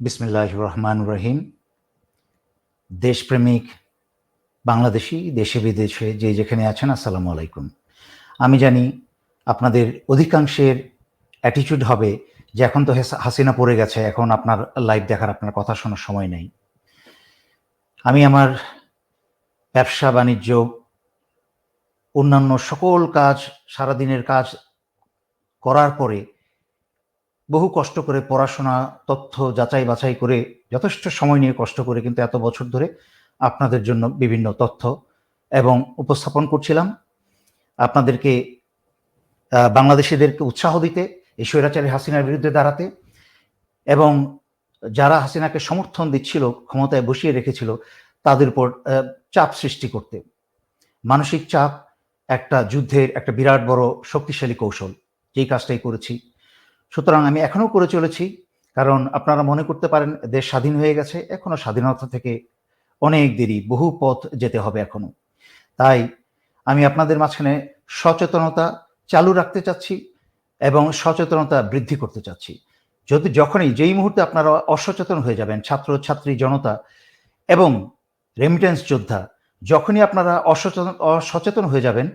বিসমিল্লাহ রহমান রহিম। দেশপ্রেমিক, বাংলাদেশি, দেশে বিদেশে যে যেখানে আছেন, আসসালামু আলাইকুম। আমি জানি আপনাদের অধিকাংশের অ্যাটিটিউড হবে যে এখন তো হাসিনা পড়ে গেছে, এখন আপনার লাইভ দেখার আপনার কথা শোনার সময় নেই। আমি আমার ব্যবসা, বাণিজ্য, অন্যান্য সকল কাজ, সারাদিনের কাজ করার পরে বহু কষ্ট করে পড়াশোনা, তথ্য যাচাই বাছাই করে যথেষ্ট সময় নিয়ে কষ্ট করে কিন্তু এত বছর ধরে আপনাদের জন্য বিভিন্ন তথ্য এবং উপস্থাপন করছিলাম। আপনাদেরকে বাংলাদেশিদেরকে উৎসাহ দিতে, এই স্বৈরাচারী হাসিনার বিরুদ্ধে দাঁড়াতে এবং যারা হাসিনাকে সমর্থন দিচ্ছিল, ক্ষমতায় বসিয়ে রেখেছিল, তাদের উপর চাপ সৃষ্টি করতে। মানসিক চাপ একটা যুদ্ধের একটা বিরাট বড় শক্তিশালী কৌশল। যেই কাজটাই করেছি সুতরাং আমি এখনও করে চলেছি, কারণ আপনারা মনে করতে পারেন দেশ স্বাধীন হয়ে গেছে এখনও স্বাধীনতা থেকে অনেক দেরি, বহু পথ যেতে হবে এখনও তাই আমি আপনাদের মাঝখানে সচেতনতা চালু রাখতে চাচ্ছি এবং সচেতনতা বৃদ্ধি করতে চাচ্ছি। যদি যখনই যেই মুহূর্তে আপনারা অসচেতন হয়ে যাবেন, ছাত্র, ছাত্রী, জনতা এবং রেমিটেন্স যোদ্ধা, যখনই আপনারা অসচেতন অসচেতন হয়ে যাবেন,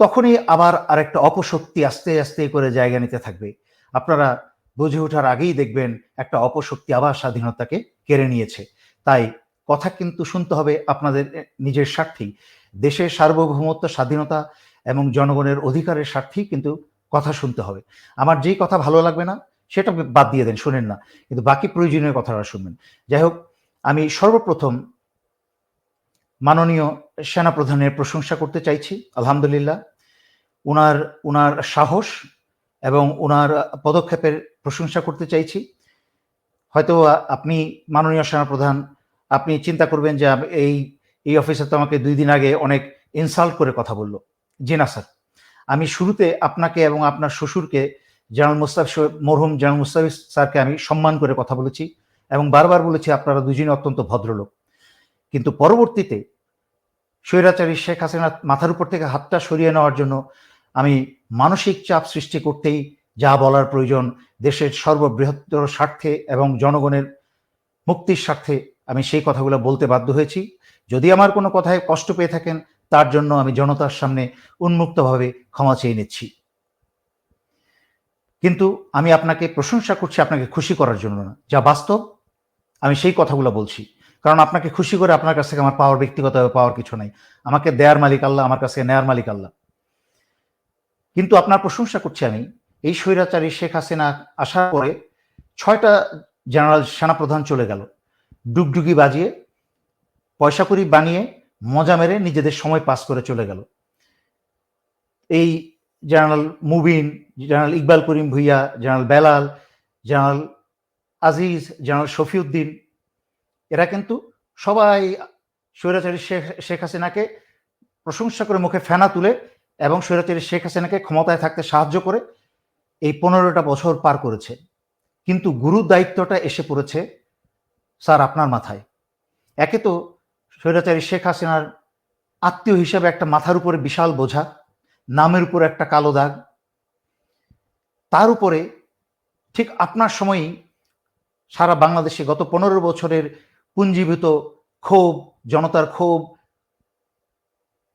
তখনই আবার আরেকটা অপশক্তি আস্তে আস্তে করে জায়গা নিতে থাকবে। আপনারা বুঝে ওঠার আগেই দেখবেন একটা অপশক্তি আবার স্বাধীনতাকে কেড়ে নিয়েছে। তাই কথা কিন্তু শুনতে হবে আপনাদের নিজের স্বার্থেই। দেশের সার্বভৌমত্ব, স্বাধীনতা এবং জনগণের অধিকারের স্বার্থেই কিন্তু কথা শুনতে হবে। আমার যেই কথা ভালো লাগবে না, সেটা বাদ দিয়ে দেন, শুনেন না। কিন্তু বাকি প্রয়োজনীয় কথাটা শুনবেন। যাই হোক, আমি সর্বপ্রথম মাননীয় সেনাপ্রধানের প্রশংসা করতে চাইছি, আলহামদুলিল্লাহ। উনার উনার সাহস এবং ওনার পদক্ষেপের প্রশংসা করতে চাইছি। হয়তো আপনি মাননীয় সেনাপ্রধান, আপনি চিন্তা করবেন যে এই এই অফিসার তো আমাকে দুই দিন আগে অনেক ইনসাল্ট করে কথা বলল। জি না, স্যার। আমি শুরুতে আপনাকে এবং আপনার শ্বশুরকে, জেনারেল মুস্তাফ মরহুম জেনারেল মুস্তাফিজ স্যারকে আমি সম্মান করে কথা বলেছি এবং বারবার বলেছি আপনারা দুজনই অত্যন্ত ভদ্রলোক। কিন্তু পরবর্তীতে স্বৈরাচারী শেখ হাসিনা মাথার উপর থেকে হাতটা সরিয়ে নেওয়ার জন্য আমি মানসিক চাপ সৃষ্টি করতেই যা বলার প্রয়োজন, দেশের সর্ববৃহত্তর স্বার্থে এবং জনগণের মুক্তির স্বার্থে আমি সেই কথাগুলো বলতে বাধ্য হয়েছি। যদি আমার কোনো কথায় কষ্ট পেয়ে থাকেন, তার জন্য আমি জনতার সামনে উন্মুক্তভাবে ক্ষমা চেয়ে নিচ্ছি। কিন্তু আমি আপনাকে প্রশংসা করছি আপনাকে খুশি করার জন্য না। যা বাস্তব, আমি সেই কথাগুলো বলছি। কারণ আপনাকে খুশি করে আপনার কাছ থেকে আমার পাওয়ার ব্যক্তিগতভাবে পাওয়ার কিছু নাই। আমাকে দেয়ার মালিক আল্লাহ, আমার কাছে নেয়ার মালিক আল্লাহ। কিন্তু আপনার প্রশংসা করছি আমি। এই স্বৈরাচারী শেখ হাসিনা আসার পরে ছয়টা জেনারেল সেনাপ্রধান চলে গেল। ডুগডুগি বাজিয়ে পয়সা করি বানিয়ে, মজা মেরে নিজেদের সময় পাস করে চলে গেল। এই general Mubin, general Iqbal Karim Bhuiyan, general Belal, general Aziz, general Shafiuddin, এরা কিন্তু সবাই স্বৈরাচারী শেখ শেখ হাসিনাকে প্রশংসা করে মুখে ফেনা তুলে এবং স্বৈরাচারী শেখ হাসিনাকে ক্ষমতায় থাকতে সাহায্য করে এই পনেরোটা বছর পার করেছে। কিন্তু গুরু দায়িত্বটা এসে পড়েছে স্যার আপনার মাথায়। একে তো স্বৈরাচারী শেখ হাসিনার আত্মীয় হিসাবে একটা মাথার উপরে বিশাল বোঝা, নামের উপরে একটা কালো দাগ। তার উপরে ঠিক আপনার সময়ই সারা বাংলাদেশে গত পনেরো বছরের পুঞ্জীভূত ক্ষোভ, জনতার ক্ষোভ,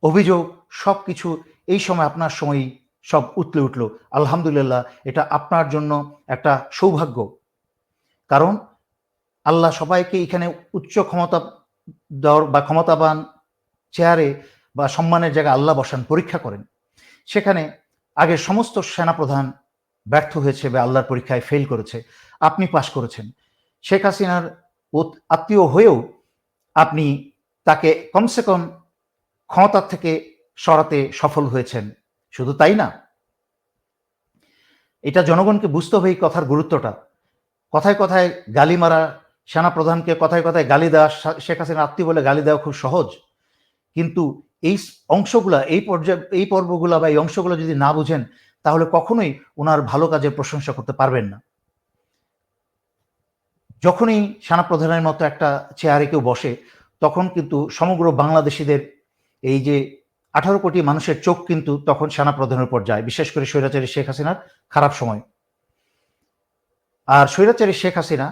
অভিযোগ সব কিছু এই সময় আপনার সময়ই সব উতলে উঠল। আলহামদুলিল্লাহ, এটা আপনার জন্য একটা সৌভাগ্য। কারণ আল্লাহ সবাইকে এখানে উচ্চ ক্ষমতা দেওয়ার বা ক্ষমতাবান চেয়ারে বা সম্মানের জায়গায় আল্লাহ বসান, পরীক্ষা করেন। সেখানে আগে সমস্ত সেনাপ্রধান ব্যর্থ হয়েছে বা আল্লাহর পরীক্ষায় ফেল করেছে। আপনি পাশ করেছেন। শেখ হাসিনার আত্মীয় হয়েও আপনি তাকে কমসে কম ক্ষমতার থেকে সরাতে সফল হয়েছেন। শুধু তাই না, এটা জনগণকে বুঝতে হবে এই কথার গুরুত্বটা। কথায় কথায় গালি মারা, সেনাপ্রধানকে কথায় কথায় গালি দেওয়া শেখ হাসিনা আত্মীয় বলে গালি দেওয়া খুব সহজ। কিন্তু এই অংশগুলা, এই পর্যায়ে এই পর্বগুলা বা এই অংশগুলো যদি না বুঝেন, তাহলে কখনোই ওনার ভালো কাজের প্রশংসা করতে পারবেন না। যখনই সেনাপ্রধানের মতো একটা চেয়ারে কেউ বসে, তখন কিন্তু সমগ্র বাংলাদেশিদের এই যে আঠারো কোটি মানুষের চোখ কিন্তু তখন সেনাপ্রধানের উপর যায়, বিশেষ করে স্বৈরাচারী শেখ হাসিনার খারাপ সময়। আর স্বৈরাচারী শেখ হাসিনা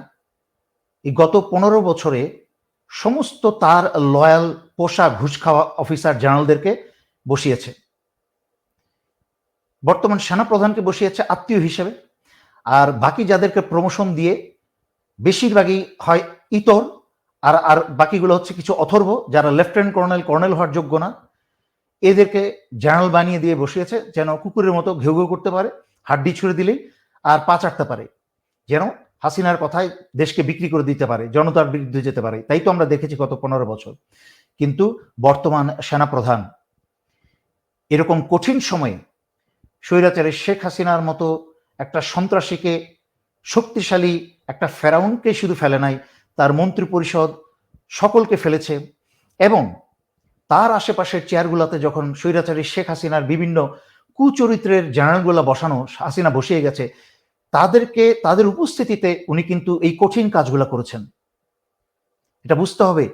এই গত পনেরো বছরে সমস্ত তার লয়াল পোষা ঘুষ খাওয়া অফিসার জেনারেলদেরকে বসিয়েছে। বর্তমান সেনাপ্রধানকে বসিয়েছে আত্মীয় হিসেবে। আর বাকি যাদেরকে প্রমোশন দিয়ে বেশিরভাগই হয় ইতর, আর আর বাকিগুলো হচ্ছে কিছু অথর্ব, যারা লেফটেন্যান্ট কর্নেল কর্নেল হওয়ার যোগ্য না। এদেরকে জেনারেল বানিয়ে দিয়ে বসিয়েছে, যেন কুকুরের মতো ঘেউ ঘেউ করতে পারে, হাড্ডি ছুঁড়ে দিলেই আর পা চাটতে পারে, যেন হাসিনার কথায় দেশকে বিক্রি করে দিতে পারে, জনতার বিরুদ্ধে যেতে পারে। তাই তো আমরা দেখেছি গত পনেরো বছর। কিন্তু বর্তমান সেনাপ্রধান এরকম কঠিন সময়ে স্বৈরাচারের শেখ হাসিনার মতো একটা সন্ত্রাসীকে শক্তিশালী একটা ফেরাউনকে শুধু ফেলে নাই, তার মন্ত্রী পরিষদ সকলকে ফেলেছে এবং তার আশেপাশের চেয়ারগুলোতে যখন স্বৈরাচারী শেখ হাসিনার বিভিন্ন কুচরিত্রের জেনারেলগুলো বসানো হাসিনা বসিয়ে গেছে, তাদেরকে, তাদের উপস্থিতিতে উনি কিন্তু এই কঠিন কাজগুলো করেছেন। এটা বুঝতে হবে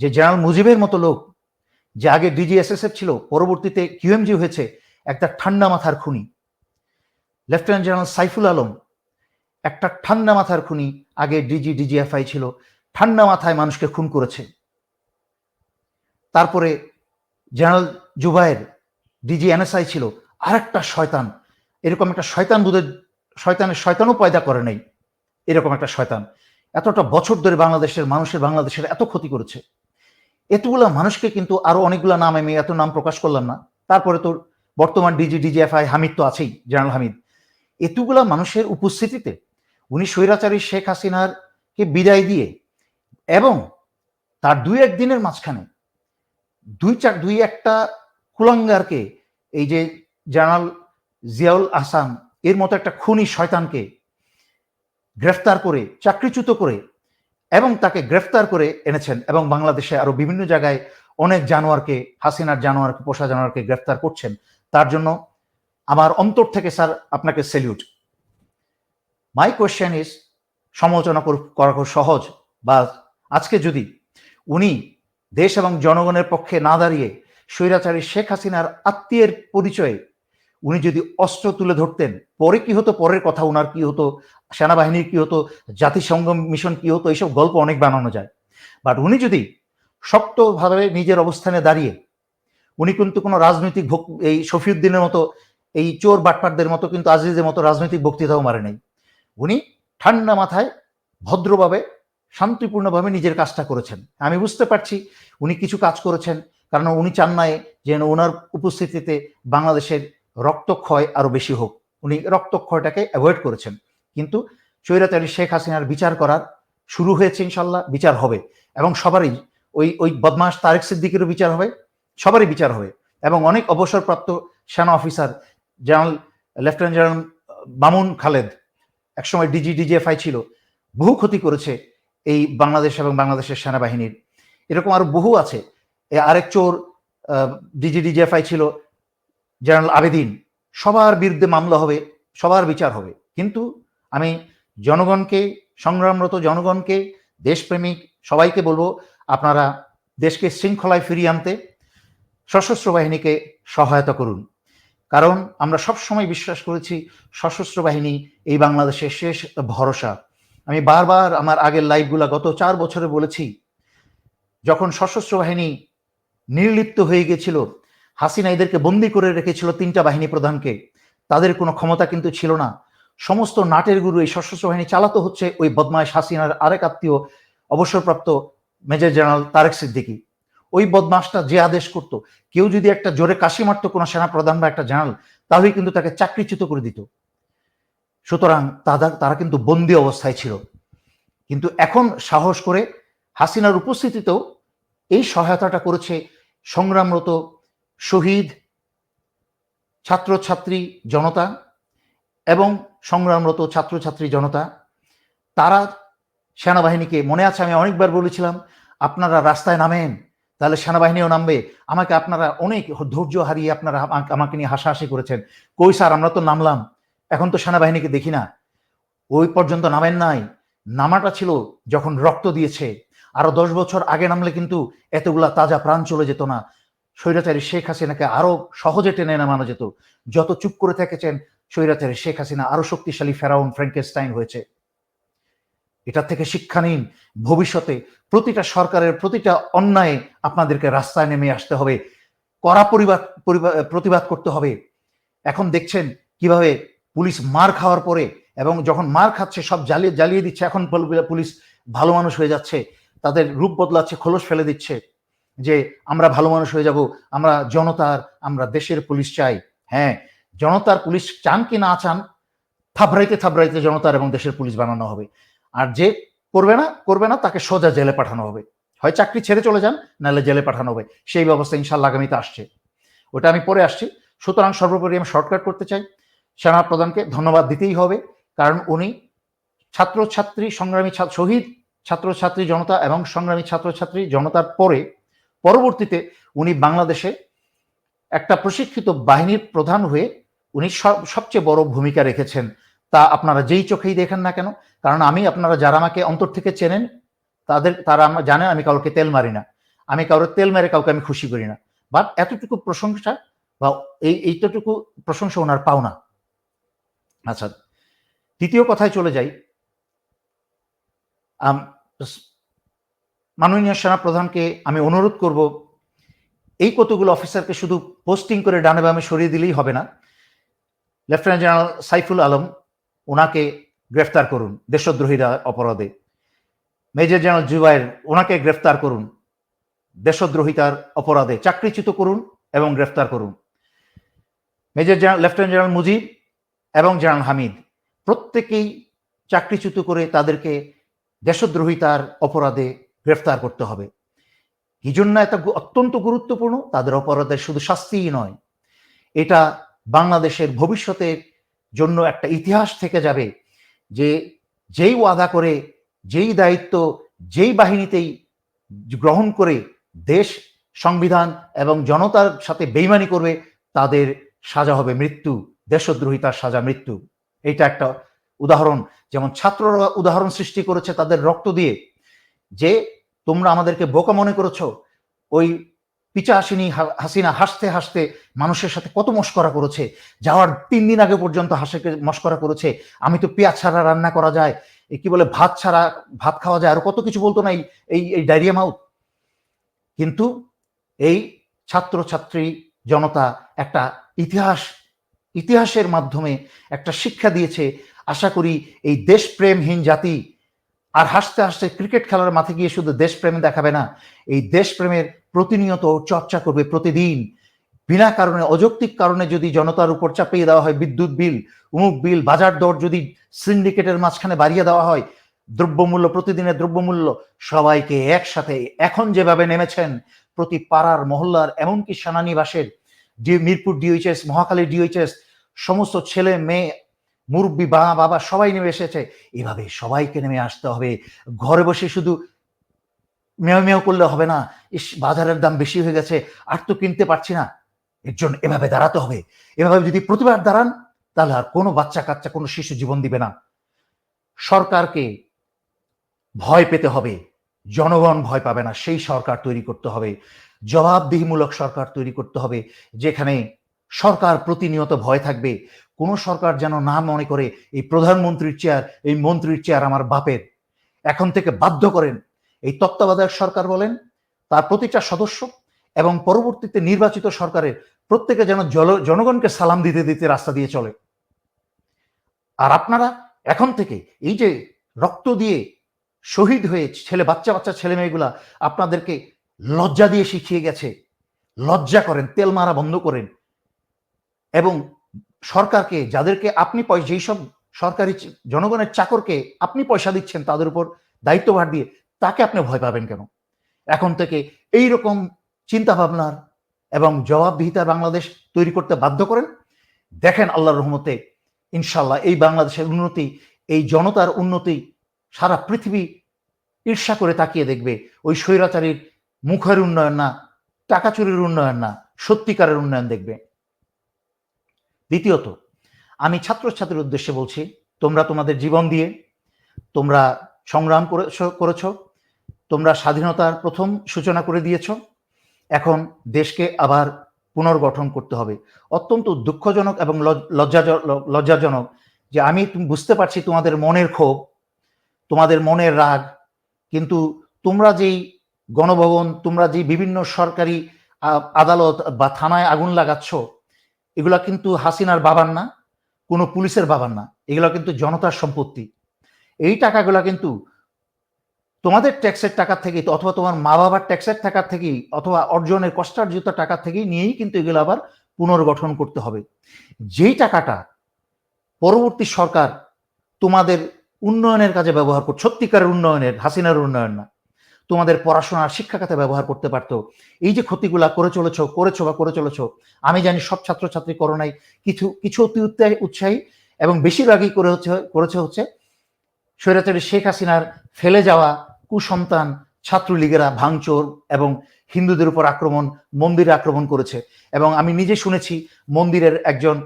যে জেনারেল মুজিবের মতো লোক যে আগে ডিজিএসএসএফ ছিল, পরবর্তীতে কিউএমজি হয়েছে, একটা ঠান্ডা মাথার খুনি। লেফটেন্যান্ট জেনারেল সাইফুল আলম একটা ঠান্ডা মাথার খুনি আগে ডিজি ডিজিএফআই ছিল, ঠান্ডা মাথায় মানুষকে খুন করেছে। তারপরে জেনারেল জুবায়ের ডিজি এনএসআই ছিল আর একটা শয়তান। এরকম একটা শয়তান বুধের শয়তানের শয়তানও পয়দা করে নাই। এরকম একটা শয়তান। এতটা বছর ধরে বাংলাদেশের, মানুষের বাংলাদেশের এত ক্ষতি করেছে। এতগুলা মানুষকে কিন্তু আরও অনেকগুলা নাম আমি এত নাম প্রকাশ করলাম না। তারপরে তো বর্তমান ডিজি ডিজিএফআই হামিদ তো আছেই, জেনারেল হামিদ। এতগুলা মানুষের উপস্থিতিতে উনি স্বৈরাচারী শেখ হাসিনার কে বিদায় দিয়ে এবং তার দুই একদিনের মাঝখানে দুই চার, দুই একটা কুলাঙ্গারকে, এই যে জেনারেল জিয়াউল আহসান, এর মতো একটা খুনি শয়তানকে গ্রেফতার করে, চাকরিচ্যুত করে এবং তাকে গ্রেফতার করে এনেছেন এবং বাংলাদেশে আরও বিভিন্ন জায়গায় অনেক জানোয়ারকে, হাসিনার জানোয়ারকে, পোষা জানোয়ারকে গ্রেফতার করছেন। তার জন্য আমার অন্তর থেকে স্যার আপনাকে সেলিউট মাই কোয়েশ্চেন ইজ সমালোচনা করা খুব সহজ, বা আজকে যদি উনি দেশ এবং জনগণের পক্ষে না দাঁড়িয়ে স্বৈরাচারী শেখ হাসিনার আত্মীয়ের পরিচয়ে উনি যদি অস্ত্র তুলে ধরতেন, পরে কি হতো? পরের কথা উনার কি হতো? সেনাবাহিনীর কি হতো? জাতিসংঘ মিশন কি হতো? এইসব গল্প অনেক বানানো যায়। বাট উনি যদি শক্তভাবে নিজের অবস্থানে দাঁড়িয়ে, উনি কিন্তু কোনো রাজনৈতিক এই শফিউদ্দিনের মতো, এই চোর বাটপাটদের মতো কিন্তু আজিজের মতো রাজনৈতিক বক্তৃতাও মারে নাই। উনি ঠান্ডা মাথায়, ভদ্রভাবে শান্তিপূর্ণভাবে নিজের কাজটা করেছেন। আমি বুঝতে পারছি উনি কিছু কাজ করেছেন, কারণ উনি চান নাই যেন ওনার উপস্থিতিতে বাংলাদেশের রক্তক্ষয় আরও বেশি হোক। উনি রক্তক্ষয়টাকে অ্যাভয়েড করেছেন। কিন্তু চৈরাচারী শেখ হাসিনার বিচার করার শুরু হয়েছে ইনশাল্লাহ, বিচার হবে। এবং সবারই ওই ওই বদমাস তারেক সিদ্দিকেরও বিচার হবে, সবারই বিচার হবে। এবং অনেক অবসরপ্রাপ্ত সেনা officer general, lieutenant general Mamun Khaled, একসময় ডিজি, ডিজিএফআই ছিল, বহু ক্ষতি করেছে এই বাংলাদেশ এবং বাংলাদেশের সেনাবাহিনীর। এরকম আরও বহু আছে। আরেক চোর ডিজি ডিজিএফআই ছিল, জেনারেল আবেদিন। সবার বিরুদ্ধে মামলা হবে, সবার বিচার হবে। কিন্তু আমি জনগণকে, সংগ্রামরত জনগণকে, দেশপ্রেমিক সবাইকে বলব, আপনারা দেশকে শৃঙ্খলায় ফিরিয়ে আনতে সশস্ত্র বাহিনীকে সহায়তা করুন। কারণ আমরা সবসময় বিশ্বাস করেছি, সশস্ত্র বাহিনী এই বাংলাদেশের শেষ ভরসা। আমি বারবার আমার আগের লাইভগুলা গত চার বছরে বলেছি, যখন সশস্ত্র বাহিনী নির্লিপ্ত হয়ে গেছিল, হাসিনা এদেরকে বন্দি করে রেখেছিল তিনটা বাহিনী প্রধানকে, তাদের কোনো ক্ষমতা কিন্তু ছিল না। সমস্ত নাটের গুরু এই সশস্ত্র বাহিনী চালাতো হচ্ছে ওই বদমাইশ হাসিনার আরেক আত্মীয়, অবসরপ্রাপ্ত মেজর জেনারেল তারেক সিদ্দিকী। ওই বদমাসটা যে আদেশ করতো, কেউ যদি একটা জোরে কাশি মারতো কোনো সেনা প্রধান বা একটা জেনারেল, তাহলেই কিন্তু তাকে চাকরিচ্যুত করে দিত। সুতরাং তারা তারা কিন্তু বন্দি অবস্থায় ছিল। কিন্তু এখন সাহস করে হাসিনার উপস্থিতিতেও এই সহায়তাটা করেছে সংগ্রামরত শহীদ ছাত্রছাত্রী জনতা এবং সংগ্রামরত ছাত্রছাত্রী জনতা। তারা সেনাবাহিনীকে, মনে আছে আমি অনেকবার বলেছিলাম, আপনারা রাস্তায় নামেন, তাহলে সেনাবাহিনীও নামবে। আমাকে আপনারা অনেক ধৈর্য হারিয়ে আপনারা আমাকে নিয়ে হাসাহাসি করেছেন। কই স্যার, আমরা তো নামলাম। এখন তো সেনাবাহিনীকে দেখি না। ওই পর্যন্ত নামেন নাই। নামাটা ছিল যখন রক্ত দিয়েছে। আরও দশ বছর আগে নামলে কিন্তু এতগুলা তাজা প্রাণ চলে যেত না। স্বৈরাচারী শেখ হাসিনাকে আরও সহজে টেনে নামানো যেত। যত চুপ করে থেকেছেন, স্বৈরাচারী শেখ হাসিনা আরও শক্তিশালী ফেরাউন ফ্র্যাঙ্কেস্টাইন হয়েছে। এটা থেকে শিক্ষা নিন, ভবিষ্যতে প্রতিটা সরকারের প্রতিটা অন্যায় আপনাদেরকে রাস্তায় নেমে আসতে হবে। কড়া পরিবাদ, পরিবা- প্রতিবাদ করতে হবে। এখন দেখছেন কীভাবে পুলিশ মার খাওয়ার পরে এবং যখন মার খাচ্ছে, সব জ্বালিয়ে জ্বালিয়ে দিচ্ছে, এখন পুলিশ ভালো মানুষ হয়ে যাচ্ছে, তাদের রূপ বদলাচ্ছে, খোলস ফেলে দিচ্ছে যে আমরা ভালো মানুষ হয়ে যাব, আমরা জনতার, আমরা দেশের পুলিশ চাই। হ্যাঁ জনতার পুলিশ চান কি না চান থাবড়াইতে থাবড়াইতে জনতার এবং দেশের পুলিশ বানানো হবে। আর যে করবে না করবে না, তাকে সোজা জেলে পাঠানো হবে। হয় চাকরি ছেড়ে চলে যান, নাহলে জেলে পাঠানো হবে। সেই ব্যবস্থা ইনশাল্লাহ আগামীতে আসছে। ওটা আমি পরে আসছি। সুতরাং সর্বোপরি আমি শর্টকাট করতে চাই। সেনা প্রধানকে ধন্যবাদ দিতেই হবে, কারণ উনি ছাত্রছাত্রী, সংগ্রামী শহীদ ছাত্রছাত্রী জনতা এবং সংগ্রামী ছাত্রছাত্রী জনতার পরে পরবর্তীতে উনি বাংলাদেশে একটা প্রশিক্ষিত বাহিনীর প্রধান হয়ে উনি সব- সবচেয়ে বড় ভূমিকা রেখেছেন। তা আপনারা যেই চোখেই দেখেন না কেন, কারণ আমি আপনারা যারা আমাকে অন্তর থেকে চেনেন, তাদের, তারা আমার জানেন আমি কাউকে তেল মারি না। আমি কারোর তেল মেরে কাউকে আমি খুশি করি না। বাট এতটুকু প্রশংসা বা এই এইটুকু প্রশংসা ওনার পাওনা। আচ্ছা দ্বিতীয় কথায় চলে যাই। মাননীয় সেনা প্রধানকে আমি অনুরোধ করব, এই কতগুলো অফিসারকে শুধু পোস্টিং করে ডানে বামে সরিয়ে দিলেই হবে না। লেফটেন্যান্ট জেনারেল সাইফুল আলম ওনাকে গ্রেফতার করুন, দেশদ্রোহীরা অপরাধে। মেজর জেনারেল জুবাইর ওনাকে গ্রেফতার করুন, দেশদ্রোহিতার অপরাধে চাকরিচ্যুত করুন এবং গ্রেফতার করুন। Major general, lieutenant general Mujib এবং জেনারেল হামিদ, প্রত্যেকেই চাকরিচ্যুত করে তাদেরকে দেশদ্রোহিতার অপরাধে গ্রেফতার করতে হবে। এই জন্য এটা অত্যন্ত গুরুত্বপূর্ণ, তাদের অপরাধের শুধু শাস্তিই নয়। এটা বাংলাদেশের ভবিষ্যতের জন্য একটা ইতিহাস থেকে যাবে যে যেই ওয়াদা করে, যেই দায়িত্ব, যেই বাহিনীতেই গ্রহণ করে দেশ, সংবিধান এবং জনতার সাথে বেইমানি করবে, তাদের সাজা হবে মৃত্যু। দেশদ্রোহিতার সাজা মৃত্যু। এটা একটা উদাহরণ। যেমন ছাত্ররা উদাহরণ সৃষ্টি করেছে তাদের রক্ত দিয়ে, যে তোমরা আমাদেরকে বোকা মনে করেছ, ওই পিচা হাসিনী হাসিনা হাসতে হাসতে মানুষের সাথে কত মস্করা করেছে, যাওয়ার তিন দিন আগে পর্যন্ত হাসিকে মস্করা করেছে, আমি তো পেঁয়াজ ছাড়া রান্না করা যায় কি বলে ভাত ছাড়া ভাত খাওয়া যায়, আর কত কিছু বলতো না এই- এই এই ডায়রিয়া মাউথ। কিন্তু এই ছাত্রছাত্রী জনতা একটা ইতিহাস ইতিহাসের মাধ্যমে একটা শিক্ষা দিয়েছে, আশা করি এই দেশপ্রেমহীন জাতি আর হাসতে হাসতে ক্রিকেট খেলার মাঠে গিয়ে শুধু দেশপ্রেম দেখাবে না, এই দেশপ্রেমের প্রতিনিয়ত চর্চা করবে প্রতিদিন। বিনা কারণে, অযৌক্তিক কারণে যদি জনতার উপর চাপিয়ে দেওয়া হয় বিদ্যুৎ বিল, উমুক বিল, বাজার দর যদি সিন্ডিকেটের মাঝখানে বাড়িয়ে দেওয়া হয়, দ্রব্যমূল্য, প্রতিদিনের দ্রব্যমূল্য সবাইকে একসাথে এখন যেভাবে নেমেছেন, প্রতি পাড়ার, মহল্লার, এমনকি সেনানিবাসের মিরপুর ডিওইচএস মহাখালী ডিওইচএস সমস্ত ছেলে, মেয়ে, মুরব্বী বা বাবা, সবাই নেমে এসেছে। এভাবে সবাইকে নেমে আসতে হবে। ঘরে বসে শুধু মেয় মেয় করলে হবে না। ইস, বাজারের দাম বেশি হয়ে গেছে, আর তো কিনতে পারছি না। এর জন্য এভাবে দাঁড়াতে হবে। এভাবে যদি প্রতিবার দাঁড়ান, তাহলে আর কোনো বাচ্চা কাচ্চা, কোনো শিশু জীবন দিবে না। সরকারকে ভয় পেতে হবে। জনগণ ভয় পাবে না। সেই সরকার তৈরি করতে হবে। জবাবদিহিমূলক সরকার তৈরি করতে হবে, যেখানে সরকার প্রতিনিয়ত ভয় থাকবে। কোনো সরকার যেন না মনে করে, এই প্রধানমন্ত্রীর চেয়ার, এই মন্ত্রীর চেয়ার আমার বাপের। এখন থেকে বাধ্য করেন। এই তত্ত্বাবধায়ক সরকার বলেন, তার প্রতিটা সদস্য এবং পরবর্তীতে নির্বাচিত সরকারের প্রত্যেকে যেন জনগণকে সালাম দিতে দিতে রাস্তা দিয়ে চলে। আর আপনারা এখন থেকে এই যে রক্ত দিয়ে শহীদ হয়ে ছেলে, বাচ্চা বাচ্চা ছেলে মেয়েগুলা আপনাদেরকে লজ্জা দিয়ে শিখিয়ে গেছে। লজ্জা করেন, তেল মারা বন্ধ করেন। এবং সরকারকে, যাদেরকে আপনি যেই সব সরকারি জনগণের চাকরকে আপনি পয়সা দিচ্ছেন তাদের উপর দায়িত্বভার দিয়ে, তাকে আপনি ভয় পাবেন কেন? এখন থেকে এই রকম চিন্তা ভাবনার এবং জবাবদিহিতার বাংলাদেশ তৈরি করতে বাধ্য করেন। দেখেন আল্লাহর রহমতে ইনশাল্লাহ এই বাংলাদেশের উন্নতি, এই জনতার উন্নতি সারা পৃথিবী ঈর্ষা করে তাকিয়ে দেখবে। ওই স্বৈরাচারীর মুখের উন্নয়ন না, টাকা চুরির উন্নয়ন না, সত্যিকারের উন্নয়ন দেখবে। দ্বিতীয়ত, আমি ছাত্রছাত্রীর উদ্দেশ্যে বলছি, তোমরা তোমাদের জীবন দিয়ে, তোমরা সংগ্রাম করেছ করেছ, তোমরা স্বাধীনতার প্রথম সূচনা করে দিয়েছ, এখন দেশকে আবার পুনর্গঠন করতে হবে। অত্যন্ত দুঃখজনক এবং লজ- লজ্জাজ- লজ্জাজনক যে আমি বুঝতে পারছি তোমাদের মনের ক্ষোভ, তোমাদের মনের রাগ, কিন্তু তোমরা যেই গণভবন, তোমরা যে বিভিন্ন সরকারি আদালত বা থানায় আগুন লাগাচ্ছ, এগুলা কিন্তু হাসিনার বাবার না, কোনো পুলিশের বাবার না, এগুলো কিন্তু জনতার সম্পত্তি। এই টাকাগুলা কিন্তু তোমাদের ট্যাক্সের টাকা থেকেই, অথবা তোমার মা বাবার ট্যাক্সের টাকা থেকেই, অথবা অর্জনের কষ্টার্জিত টাকা থেকেই নিয়েই কিন্তু এগুলো আবার পুনর্গঠন করতে হবে। যেই টাকাটা পরবর্তী সরকার তোমাদের উন্নয়নের কাজে ব্যবহার করছে সত্যিকারের উন্নয়নের, হাসিনার উন্নয়ন না। তোমাদের পড়াশোনার শিক্ষা খাতে ব্যবহার করতে পারতো। এই যে ক্ষতিগুলা করে চলেছ করেছ বা করে চলেছ আমি জানি সব ছাত্রছাত্রী করোনাই কিছু কিছু অতি উৎসাহী এবং বেশিরভাগই করে হচ্ছে, করেছে হচ্ছে স্বৈরাচারী শেখ হাসিনার ফেলে যাওয়া কুসন্তান ছাত্রলীগেরা ভাঙচোর এবং হিন্দুদের উপর আক্রমণ, মন্দিরে আক্রমণ করেছে। এবং আমি নিজে শুনেছি মন্দিরের একজন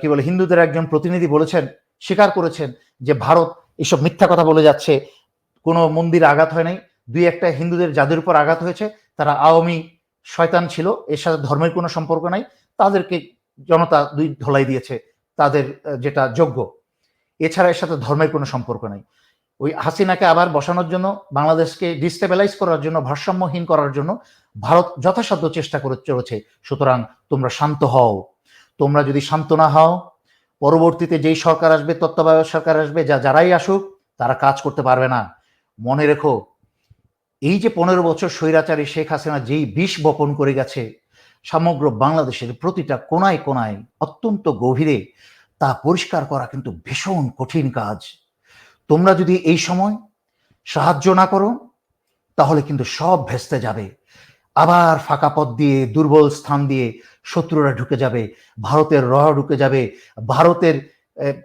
কি বলে, হিন্দুদের একজন প্রতিনিধি বলেছেন, স্বীকার করেছেন যে ভারত এসব মিথ্যা কথা বলে যাচ্ছে, কোনো মন্দিরে আঘাত হয় নাই। দুই একটা হিন্দুদের যাদের উপর আঘাত হয়েছে, তারা আওয়ামী শয়তান ছিল, এর সাথে ধর্মের কোনো সম্পর্ক নাই, তাদেরকে জনতা দুই ধলাই দিয়েছে, তাদের যেটা যোগ্য। এছাড়া এর সাথে ধর্মের কোনো সম্পর্ক নাই। ওই হাসিনাকে আবার বসানোর জন্য, বাংলাদেশকে ডিস্টেবিলাইজ করার জন্য, ভারসাম্যহীন করার জন্য, ভারত যথাসাধ্য চেষ্টা করে চলেছে, সুতরাং তোমরা শান্ত হও। তোমরা যদি শান্ত না হও, পরবর্তীতে যেই সরকার আসবে, তত্ত্বাবধায়ক সরকার আসবে, যা যারাই আসুক, তারা কাজ করতে পারবে না। মনে রেখো এই যে পনেরো বছর স্বৈরাচারী শেখ হাসিনা যেই বিষ বপন করে গেছে সমগ্র বাংলাদেশের প্রতিটা কোনায় কোনায় অত্যন্ত গভীরে তা পরিষ্কার করা কিন্তু ভীষণ কঠিন কাজ। তোমরা যদি এই সময় সাহায্য না করো তাহলে কিন্তু সব ভেস্তে যাবে। আবার ফাঁকা পথ দিয়ে দুর্বল স্থান দিয়ে শত্রুরা ঢুকে যাবে ভারতের র ঢুকে যাবে ভারতের আহ,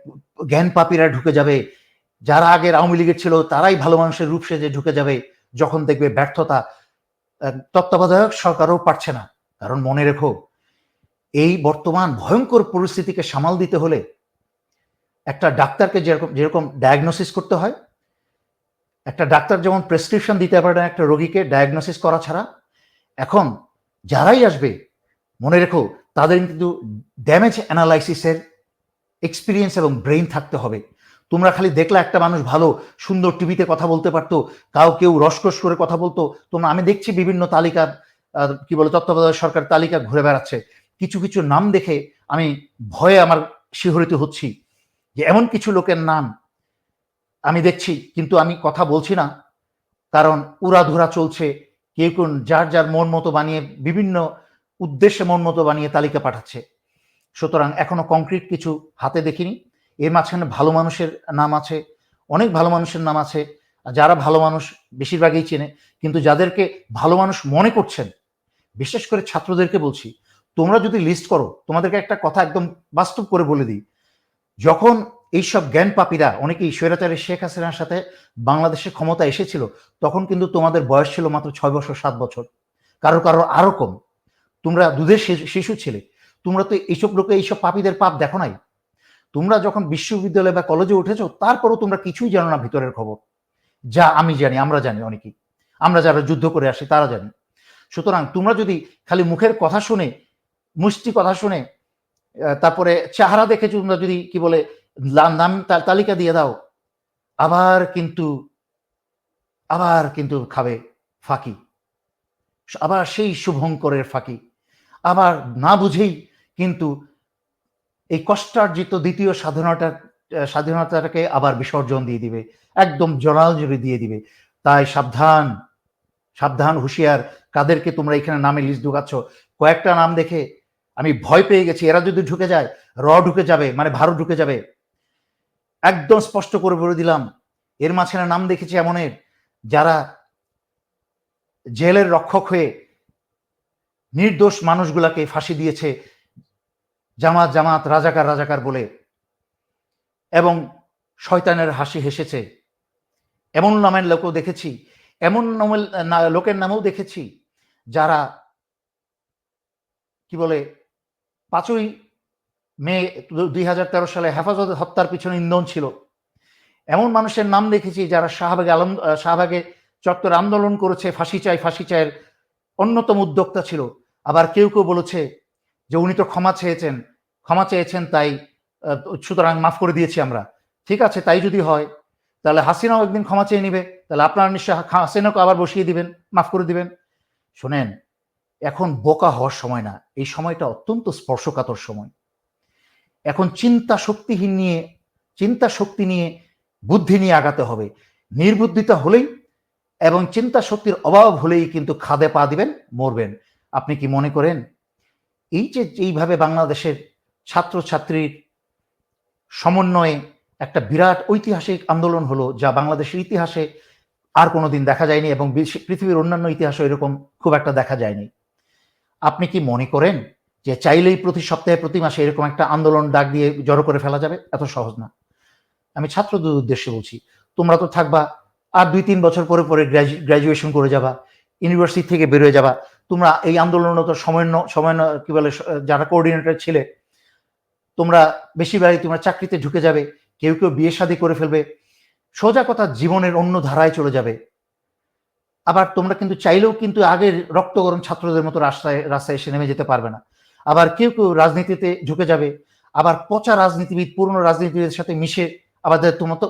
জ্ঞান পাপীরা ঢুকে যাবে। যারা আগের আওয়ামী লীগের ছিল তারাই ভালো মানুষের রূপ সেজে ঢুকে যাবে। যখন দেখবে ব্যর্থতা তত্ত্বাবধায়ক সরকারও পারছে না। কারণ মনে রেখো, এই বর্তমান ভয়ঙ্কর পরিস্থিতিকে সামাল দিতে হলে একটা ডাক্তারকে যেরকম যেরকম ডায়াগনোসিস করতে হয়, একটা ডাক্তার যেমন প্রেসক্রিপশন দিতে পারে না একটা রোগীকে ডায়াগনোসিস করা ছাড়া, এখন যারাই আসবে, মনে রেখো, তাদের কিন্তু ড্যামেজ অ্যানালাইসিসের এক্সপিরিয়েন্স এবং ব্রেইন থাকতে হবে। তোমরা খালি দেখলে একটা মানুষ ভালো, সুন্দর টিভিতে কথা বলতে পারতো কাউ কেউ রসকস করে কথা বলতো। তোমরা, আমি দেখছি বিভিন্ন তালিকা কি বলে, তত্ত্বাবধায়ক সরকার তালিকা ঘুরে বেড়াচ্ছে। কিছু কিছু নাম দেখে আমি ভয়ে আমার শিহরিত হচ্ছি যে এমন কিছু লোকের নাম আমি দেখছি, কিন্তু আমি কথা বলছি না। কারণ উড়াধুরা চলছে, কেউ কোন যার যার মন মতো বানিয়ে, বিভিন্ন উদ্দেশ্যে মন মতো বানিয়ে তালিকা পাঠাচ্ছে। সুতরাং এখনও কংক্রিট কিছু হাতে দেখিনি। এর মাঝখানে ভালো মানুষের নাম আছে, অনেক ভালো মানুষের নাম আছে যারা ভালো মানুষ বেশিরভাগই চেনে, কিন্তু যাদেরকে ভালো মানুষ মনে করছেন, বিশেষ করে ছাত্রদেরকে বলছি, তোমরা যদি লিস্ট করো, তোমাদেরকে একটা কথা একদম বাস্তব করে বলে দিই, যখন এইসব জ্ঞান পাপীরা অনেকেই স্বৈরাচারী শেখ হাসিনার সাথে বাংলাদেশে ক্ষমতা এসেছিল, তখন কিন্তু তোমাদের বয়স ছিল মাত্র ছয় বছর, সাত বছর, কারও কারও আরও কম, তোমরা দুধের শিশু ছিলে, তোমরা তো এইসব লোকে এইসব পাপীদের পাপ দেখো নাই তোমরা যখন বিশ্ববিদ্যালয় বা কলেজে উঠেছো, তারপরও তোমরা কিছুই জানো না ভিতরের খবর। যা আমি জানি, আমরা জানি অনেকেই। আমরা যারা যুদ্ধ করে আসি, তারা জানি। সুতরাং তোমরা যদি খালি মুখের কথা শুনে, মুষ্টি কথা শুনে তারপরে চেহারা দেখে তোমরা যদি, কি বলে, নাম তালিকা দিয়ে দাও, আবার কিন্তু আবার কিন্তু খাবে ফাঁকি। আবার সেই শুভঙ্করের ফাঁকি। আবার না বুঝেই কিন্তু এই কষ্টার্জিত দ্বিতীয় স্বাধীনতা স্বাধীনতাটাকে আবার বিসর্জন দিয়ে দিবে, একদম জড়াজড়ি দিয়ে দিবে। তাই সাবধান সাবধান হুঁশিয়ার, কাদেরকে তোমরা এখানে নামে লিস্ট ঢুকাচ্ছ। কয়েকটা নাম দেখে আমি ভয় পেয়ে গেছি, এরা যদি ঢুকে যায়, র ঢুকে যাবে মানে ভারত ঢুকে যাবে। একদম স্পষ্ট করে বলে দিলাম, এর মাঝখানে নাম দেখেছি এমনের যারা জেলের রক্ষক হয়ে নির্দোষ মানুষগুলাকে ফাঁসি দিয়েছে জামাত জামাত, রাজাকার রাজাকার বলে। এবং শয়তানের হাসি হেসেছে। এমন নামের লোকও দেখেছি, এমন নামের লোকের নামেও দেখেছি, যারা কি বলে, পাঁচই মে দুই হাজার তেরো সালে হেফাজত হত্যার পিছনে ইন্ধন ছিল। এমন মানুষের নাম দেখেছি যারা শাহবাগে আলম, শাহবাগে চত্বর আন্দোলন করেছে, ফাঁসি চাই ফাঁসি চায়ের অন্যতম উদ্যোক্তা ছিল। আবার কেউ কেউ বলেছে যে উনি তো ক্ষমা চেয়েছেন। ক্ষমা চেয়েছেন, তাই সুতরাং মাফ করে দিয়েছি আমরা। ঠিক আছে, তাই যদি হয়, তাহলে হাসিনাও একদিন ক্ষমা চেয়ে নিবে, তাহলে আপনারা নিশ্চয় হাসিনাকে আবার বসিয়ে দিবেন, মাফ করে দিবেন। শোনেন, এখন বোকা হওয়ার সময় না, এই সময়টা অত্যন্ত স্পর্শকাতর সময়। এখন চিন্তা শক্তিহীন নিয়ে, চিন্তা শক্তি নিয়ে বুদ্ধি নিয়ে আগাতে হবে। নির্বুদ্ধিতা হলেই এবং চিন্তা শক্তির অভাব হলেই কিন্তু খাদে পা দিবেন, মরবেন। আপনি কি মনে করেন, এই যে এইভাবে বাংলাদেশের ছাত্রছাত্রীর সমন্বয়ে একটা বিরাট ঐতিহাসিক আন্দোলন হলো, যা বাংলাদেশের ইতিহাসে আর কোনোদিন দেখা যায়নি এবং পৃথিবীর অন্যান্য ইতিহাসে এরকম খুব একটা দেখা যায়নি। আপনি কি মনে করেন যে চাইলেই প্রতি সপ্তাহে, প্রতি মাসে এরকম একটা আন্দোলন ডাক দিয়ে জড়ো করে ফেলা যাবে? এত সহজ না। আমি ছাত্রদের উদ্দেশ্যে বলছি, তোমরা তো থাকবা, আর দুই তিন বছর পরে পরে গ্র্যাজুয়েশন করে যাবা, ইউনিভার্সিটি থেকে বেরোয় যাবা, তোমরা এই আন্দোলনত সমন্বয় সমন্বয়, কি বলে যারা কোঅর্ডিনেটর ছিলে তোমরা বেশিরভাগই তোমরা চাকরিতে ঢুকে যাবে, কেউ কেউ বিয়ে শাদী করে ফেলবে, সোজা কথা জীবনের অন্য ধারায় চলে যাবে। আবার তোমরা কিন্তু চাইলেও কিন্তু আগের রক্ত গরম ছাত্রদের মতো রাস্তায় রাস্তায় এসে নেমে যেতে পারবে না। আবার কেউ কেউ রাজনীতিতে ঝুঁকে যাবে, আবার পচা রাজনীতিবিদ, পুরনো রাজনীতিবিদের সাথে মিশে আবার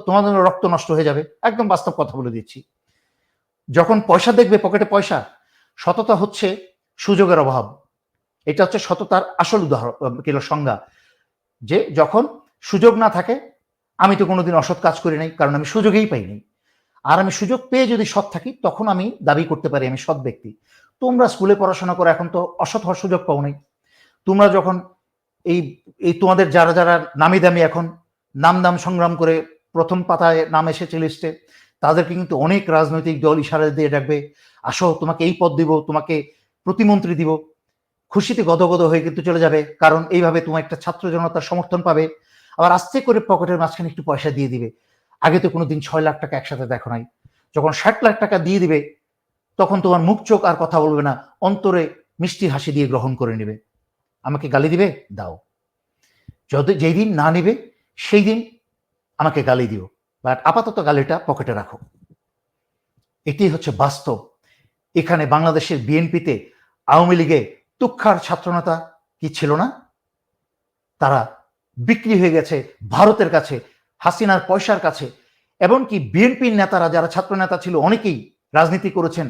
তোমাদের রক্ত নষ্ট হয়ে যাবে, একদম বাস্তব কথা বলে দিচ্ছি। যখন পয়সা দেখবে, পকেটে পয়সা, সততা হচ্ছে সুযোগের অভাব। এটা হচ্ছে সততার আসল উদাহরণ সংজ্ঞা। যে যখন সুযোগ না থাকে, আমি তো কোনোদিন অসৎ কাজ করি নাই, কারণ আমি সুযোগেই পাইনি আর আমি সুযোগ পেয়ে যদি সৎ থাকি, তখন আমি দাবি করতে পারি, আমি সৎ ব্যক্তি। তোমরা স্কুলে পড়াশোনা করে এখন তো অসৎ হওয়ার সুযোগ পাও নাই। তোমরা যখন এই এই তোমাদের যারা যারা নামি দামি এখন নাম দাম সংগ্রাম করে প্রথম পাতায় নাম এসেছে লিস্টে তাদেরকে কিন্তু অনেক রাজনৈতিক দল ইশারা দিয়ে ডাকবে, আসো তোমাকে এই পদ দিব, তোমাকে প্রতিমন্ত্রী দিব। খুশিতে গদগদ হয়ে কিন্তু চলে যাবে, কারণ এইভাবে তোমার একটা ছাত্র জনতার সমর্থন পাবে, আবার আস্তে করে পকেটের মাঝখানে একটু পয়সা দিয়ে দিবে। আগে তো কোনোদিন ছয় লাখ টাকা একসাথে দেখো নাই। যখন ষাট লাখ টাকা দিয়ে দিবে, তখন তোমার মুখ চোখ আর কথা বলবে না, অন্তরে মিষ্টি হাসি দিয়ে গ্রহণ করে নেবে। আমাকে গালি দিবে? দাও। যদি যেই দিন না নেবে, সেই দিন আমাকে গালি দিও। বাট আপাতত গালিটা পকেটে রাখো। এটি হচ্ছে বাস্তব। এখানে বাংলাদেশের বিএনপিতে আওয়ামী লীগে তুক্ষার ছাত্রনেতা কি ছিল না? তারা বিক্রি হয়ে গেছে ভারতের কাছে, হাসিনার পয়সার কাছে। এমনকি বিএনপির নেতারা যারা ছাত্রনেতা ছিল, অনেকেই রাজনীতি করেছেন,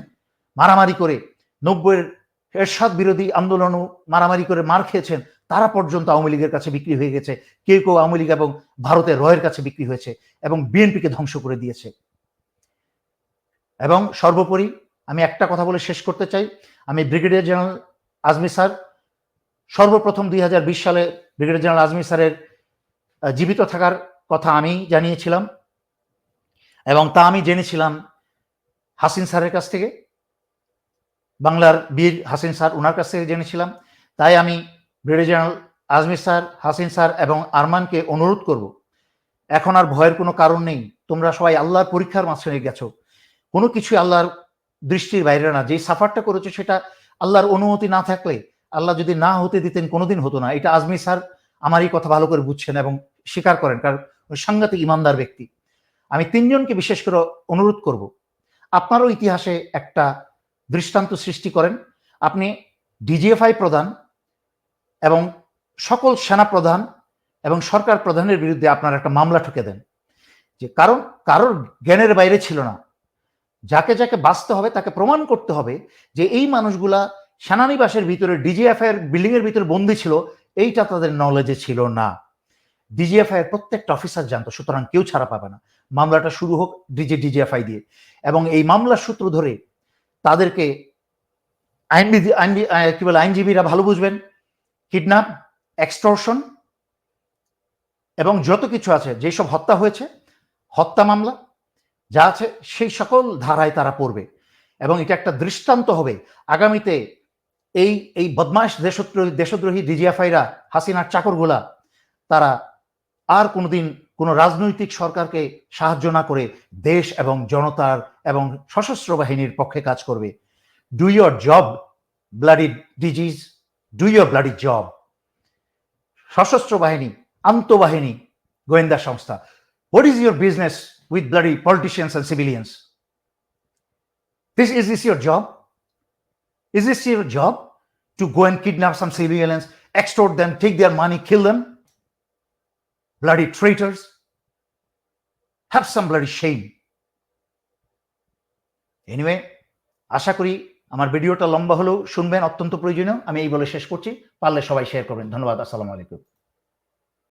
মারামারি করে। নব্বইয়ের এরশাদ বিরোধী আন্দোলনও মারামারি করে মার খেয়েছেন। তারা পর্যন্ত আওয়ামী লীগের কাছে বিক্রি হয়ে গেছে। কেউ কেউ আওয়ামী লীগ এবং ভারতের রয়ের কাছে বিক্রি হয়েছে এবং বিএনপিকে ধ্বংস করে দিয়েছে। এবং সর্বোপরি আমি একটা কথা বলে শেষ করতে চাই। আমি ব্রিগেডিয়ার জেনারেল আজমি স্যার, সর্বপ্রথম দুই হাজার বিশ সালে ব্রিগেডিয়ার জেনারেল আজমি স্যারের জীবিত থাকার কথা আমি জানিয়েছিলাম এবং তা আমি জেনেছিলাম হাসিন স্যারের কাছ থেকে। বাংলার বীর হাসিন স্যার ওনার কাছ থেকে জেনেছিলাম। তাই আমি brigadier general Azmi sir, Hasin sir এবং আরমানকে অনুরোধ করব, এখন আর ভয়ের কোনো কারণ নেই, তোমরা সবাই আল্লাহর পরীক্ষার মাঝখানে গেছো। কোনো কিছুই আল্লাহর দৃষ্টির বাইরে না যে সাফারটা করেছ সেটা আল্লাহর অনুমতি না থাকলে আল্লাহ যদি না হতে দিতেন, কোনোদিন হতো না। এটা আজমি স্যার আমার এই কথা ভালো করে বুঝছেন এবং স্বীকার করেন, কারণ সাংঘাতিক ইমানদার ব্যক্তি। আমি তিনজনকে বিশেষ করে অনুরোধ করব, আপনারও ইতিহাসে একটা দৃষ্টান্ত সৃষ্টি করেন। আপনি ডিজিএফআই প্রধান এবং সকল সেনা প্রধান এবং সরকার প্রধানের বিরুদ্ধে আপনার একটা মামলা ঠুকে দেন। যে কারণ, কারোর জ্ঞানের বাইরে ছিল না। যাকে যাকে বাঁচতে হবে তাকে প্রমাণ করতে হবে যে এই মানুষগুলা সেনানিবাসের ভিতরে ডিজিএফআই এর বিল্ডিং এর ভিতরে বন্দি ছিল এইটা তাদের নলেজে ছিল না। ডিজিএফআই এর প্রত্যেকটা অফিসার জানতো সুতরাং কেউ ছাড়া পাবে না। মামলাটা শুরু হোক ডিজি ডিজিএফআই দিয়ে। এবং এই মামলার সূত্র ধরে তাদেরকে আইনবিধি আইনবি আহ, কি বলে আইনজীবীরা ভালো বুঝবেন। কিডন্যাপ এক্সটর্শন এবং যত কিছু আছে যেসব হত্যা হয়েছে হত্যা মামলা যা আছে সেই সকল ধারায় তারা পড়বে। এবং এটা একটা দৃষ্টান্ত হবে। আগামীতে এই এই বদমাশ দেশদ্রোহী দেশদ্রোহী ডিজিএফআইরা হাসিনার চাকরগুলা, তারা আর কোনোদিন কোনো রাজনৈতিক সরকারকে সাহায্য না করে দেশ এবং জনতার এবং সশস্ত্র বাহিনীর পক্ষে কাজ করবে। Do your job bloody disease do your bloody job সশস্ত্র বাহিনী, আন্তঃবাহিনী, গোয়েন্দা সংস্থা what is your business with bloody politicians and civilians. This is this your job Is this your job to go and kidnap some civilians, extort them, take their money, kill them? Bloody traitors. Have some bloody shame. Anyway আশা করি আমার ভিডিওটা লম্বা হলেও শুনবেন অত্যন্ত প্রয়োজনীয় আমি এই বলে শেষ করছি পারলে সবাই শেয়ার করবেন ধন্যবাদ আসসালামু আলাইকুম